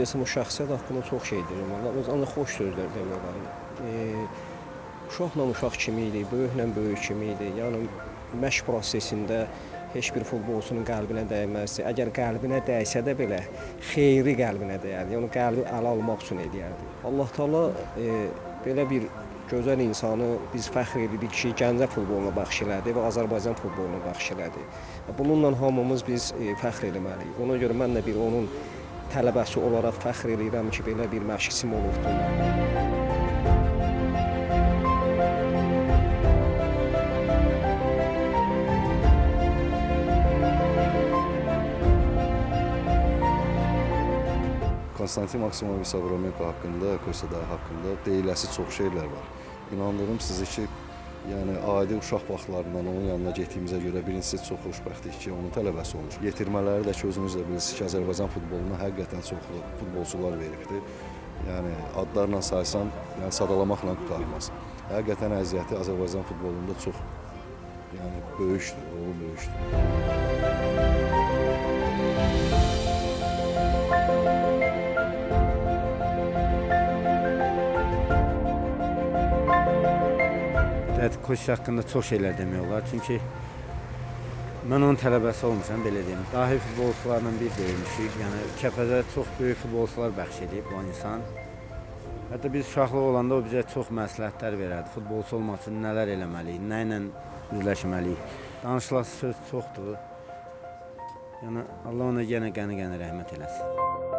desəm o şəxsiyyət haqqında çox şey deyirəm. Öz ancaq xoş sözlər demək olar. E, uşaqla uşaq kimi idi, böyüklə böyük kimi idi. Yəni məşq prosesində heç bir futbolçunun qəlbinə dəyməzdi. Əgər qəlbinə dəysə də belə xeyri qəlbinə dəyərdi. Yəni qəlbi ələ almaq üçün edərdi. Allah Taala e, belə bir gözəl insanı biz fəxr edirik ki, Gəncə futboluna bəxş elədi və Azərbaycan futboluna bəxş elədi. Bununla hamımız biz e, fəxr etməliyik. Ona görə mən də bir onun tələbəsi olaraq fəxr edirəm ki, belə bir məşqçim olubdu. Konstantin Maksimoviç Savromenko haqqında, Kosadağ haqqında deyiləsi çox şeylər var. İnandırım sizi ki, yəni adi uşaq vaxtlarından onun yanına getdiyimizə görə birincisi çox xoşbəxtlik ki, onun tələbəsi olmuş. Yetirmələri də ki, özünüz də bilirsiniz ki, Azərbaycan futboluna həqiqətən çoxlu futbolçular veribdi. Yəni adlarla saysam, yəni sadalamaqla qurtarmaz. Həqiqətən əziyyəti Azərbaycan futbolunda çox yəni böyükdür, rolu böyükdür. Dəyət Koç haqqında çox şeylər demək olar. Çünki mən onun tələbəsi olmuşam, belə deyim. Dahi futbolçularla bir böyümüşük. Yəni Kəpəzə çox böyük futbolçular bəxş edib o insan. Hətta biz uşaqlıq olanda o bizə çox məsləhətlər verərdi. Futbolçu olmaq üçün nələr eləməliyik, nə ilə üzləşməliyik. Danışılası söz çoxdur. Yəni Allah ona yenə qəni-qəni rəhmət eləsin.